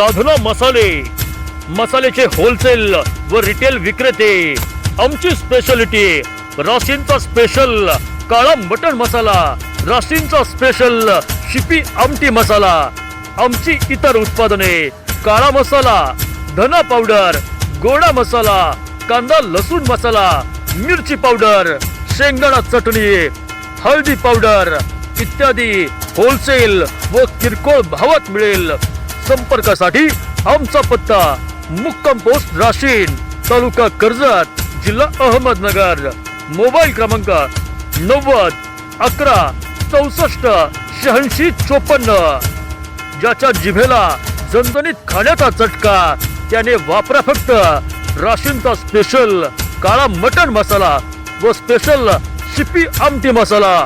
साधना मसाले. मसाल्याचे होलसेल व रिटेल विक्रेते. आमची स्पेशालिटी राशींचा स्पेशल काळा मटण मसाला राशींचा स्पेशल शिपी आमटी मसाला. आमची इतर उत्पादने काळा मसाला धना पावडर गोडा मसाला कांदा लसूण मसाला मिरची पावडर शेंगदाणा चटणी हळदी पावडर इत्यादी होलसेल व किरकोळ भावात मिळेल. संपर्कासाठी आमचा पत्ता मुक्कम पोस्ट राशीन तालुका कर्जत जिल्हा अहमदनगर. मोबाईल क्रमांक नव्वद अकरा चौसष्ट शहाऐंशी चोपन्न. ज्याच्या जिभेला जणजणीत खाण्याचा चटका त्याने वापरा फक्त राशींचा स्पेशल काळा मटण मसाला व स्पेशल शिपी आमटी मसाला.